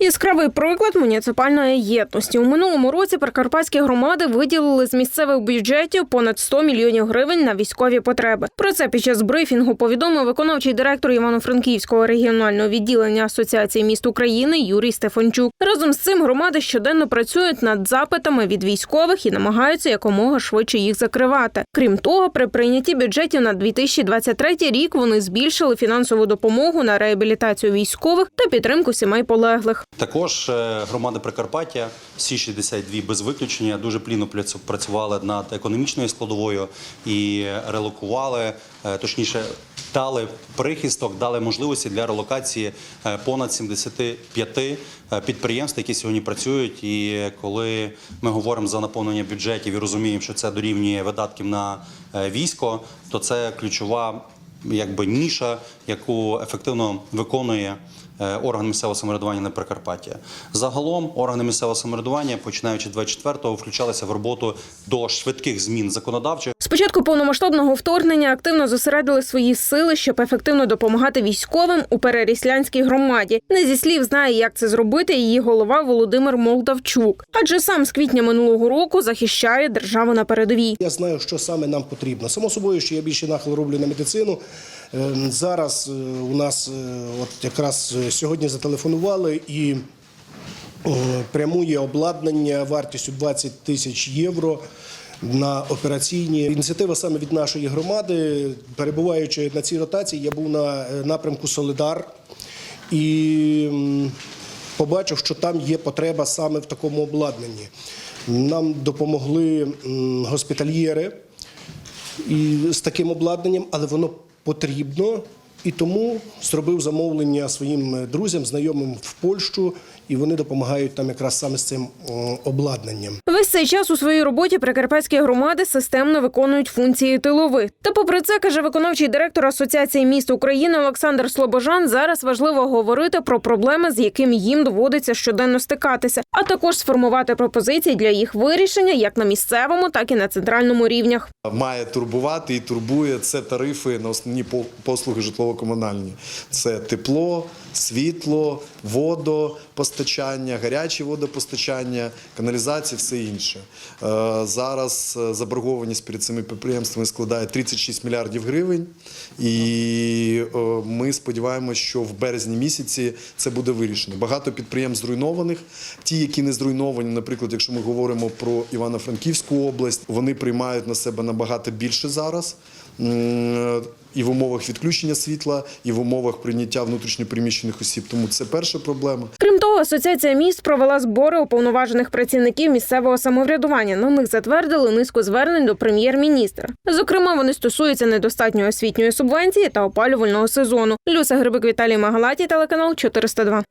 Яскравий приклад муніципальної єдності. У минулому році прикарпатські громади виділили з місцевих бюджетів понад 100 мільйонів гривень на військові потреби. Про це під час брифінгу повідомив виконавчий директор Івано-Франківського регіонального відділення Асоціації міст України Юрій Стефанчук. Разом з цим громади щоденно працюють над запитами від військових і намагаються якомога швидше їх закривати. Крім того, при прийнятті бюджетів на 2023 рік вони збільшили фінансову допомогу на реабілітацію військових та підтримку сімей полеглих. Також е, громади Прикарпаття, всі 62 без виключення, дуже плідно працю- працювали над економічною складовою і релокували, е, точніше, дали прихисток, дали можливості для релокації е, понад 75 е, підприємств, які сьогодні працюють. І коли ми говоримо за наповнення бюджетів і розуміємо, що це дорівнює видатків на військо, то це ключова якби ніша, яку ефективно виконує е, орган місцевого самоврядування на Прикарпатті. Загалом органи місцевого самоврядування, починаючи 24-го, включалися в роботу до швидких змін законодавчих. З початку повномасштабного вторгнення активно зосередили свої сили, щоб ефективно допомагати військовим у переріслянській громаді. Не зі слів знає, як це зробити її голова Володимир Молдавчук. Адже сам з квітня минулого року захищає державу на передовій. Я знаю, що саме нам потрібно. Само собою, що я більше нахил роблю на медицину. Ем, Зараз е, у нас е, от якраз е, сьогодні зателефонували і прямує обладнання вартістю 20 тисяч євро. На операційні ініціатива саме від нашої громади, перебуваючи на цій ротації, я був на е, напрямку Солидар і побачив, що там є потреба саме в такому обладнанні. Нам допомогли госпітальєри і з таким обладнанням, але воно потрібно. І тому зробив замовлення своїм е, друзям, знайомим в Польщу, і вони допомагають там якраз саме з цим обладнанням. Весь цей час у своїй роботі прикарпатські громади системно виконують функції тилових. Та, попри це, каже виконавчий директор Асоціації міст України Олександр Слобожан, зараз важливо говорити про проблеми, з якими їм доводиться щоденно стикатися, а також сформувати пропозиції для їх вирішення як на місцевому, так і на центральному рівнях. має турбувати і турбує це тарифи на основні по- послуги житлово-комунальні. Це тепло, світло, водопостачання, гаряче водопостачання, каналізація, все інше. Е, Зараз е, заборгованість перед цими підприємствами складає 36 мільярдів гривень, і е, ми сподіваємося, що в березні місяці це буде вирішено. Багато підприємств зруйнованих. Ті, які не зруйновані, наприклад, якщо ми говоримо про Івано-Франківську область, вони приймають на себе набагато більше зараз. І в умовах відключення світла, і в умовах прийняття внутрішньопереміщених осіб. Тому це перша проблема. Крім того, асоціація міст провела збори уповноважених працівників місцевого самоврядування. На них затвердили низку звернень до прем'єр-міністра. Зокрема, вони стосуються недостатньої освітньої субвенції та опалювального сезону. Люся Грибик Віталій Магалаті, телеканал 402.